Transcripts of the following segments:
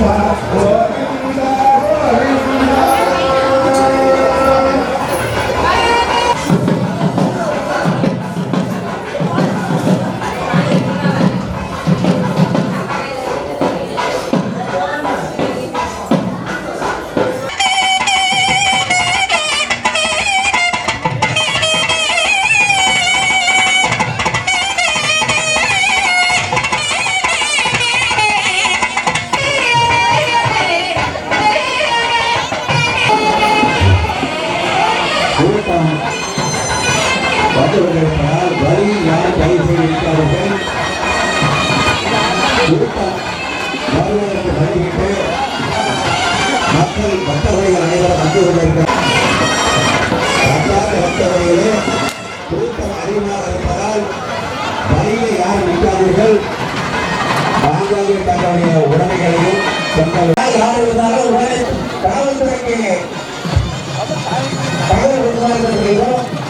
Papa, வந்து வரி யார் யாரும் செய்திருக்கிறார்கள்? மக்கள் பக்தர்கள் அனைவரும் வந்து கொண்டிருக்கிறார். பக்தர்களே கூட்டம் அதிகமாக இருப்பதால் வழியில் யார் நிற்காதீர்கள். பாஞ்சாலி தங்களுடைய உடமைகளையும் தங்கள் யார் இருந்தாலும் உடனே காவல்துறைக்கு தகவல் கொடுத்தார்கள்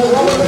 Thank you.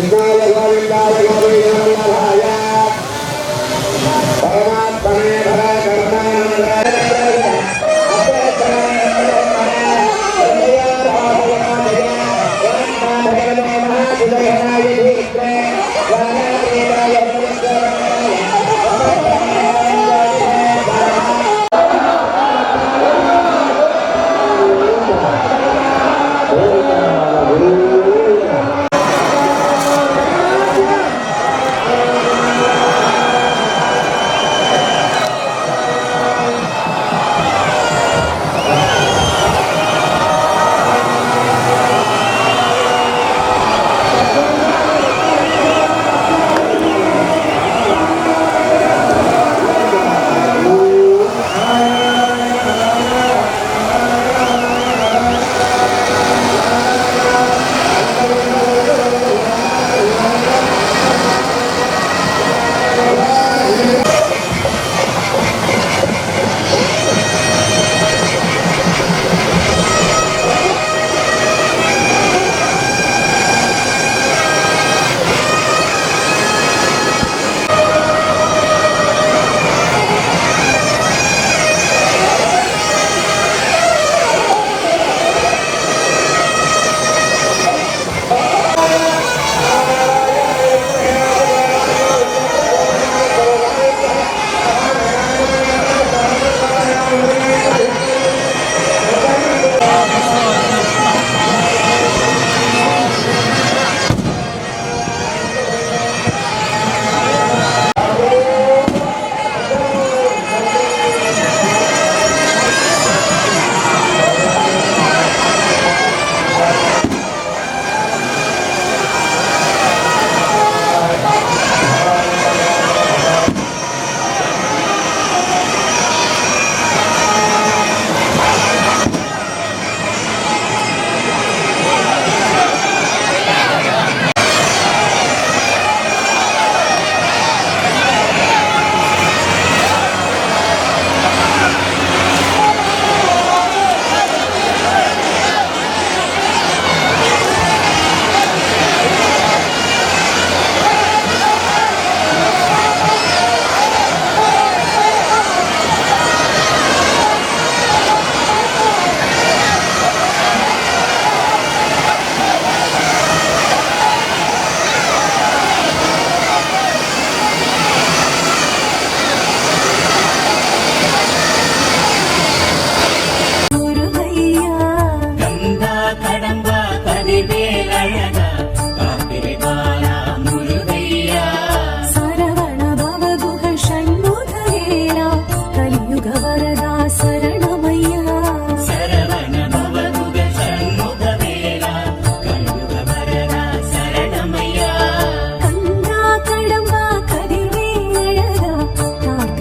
சிந்தாய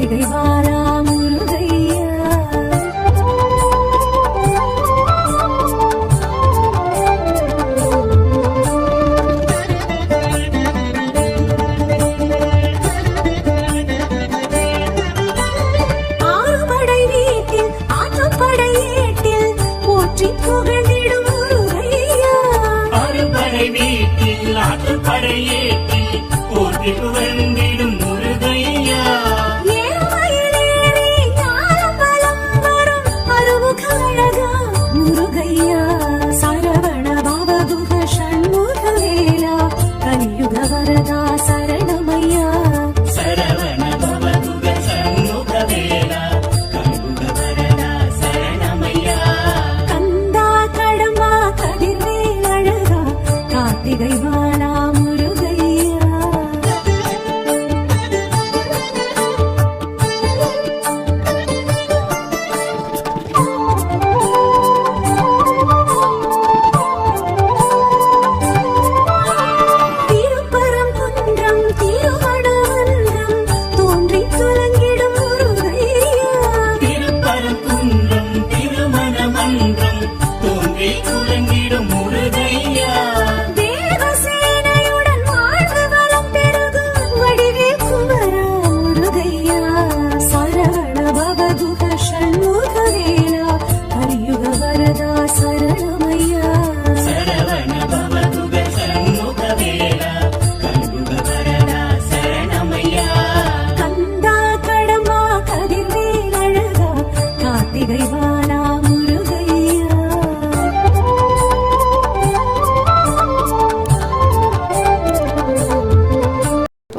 வருகை வாரா முருகையா ஆறுபடை வீட்டில் ஆற்றுப்படை ஏட்டில் போற்றி புகழிடும் முருகையா. ஆறுபடை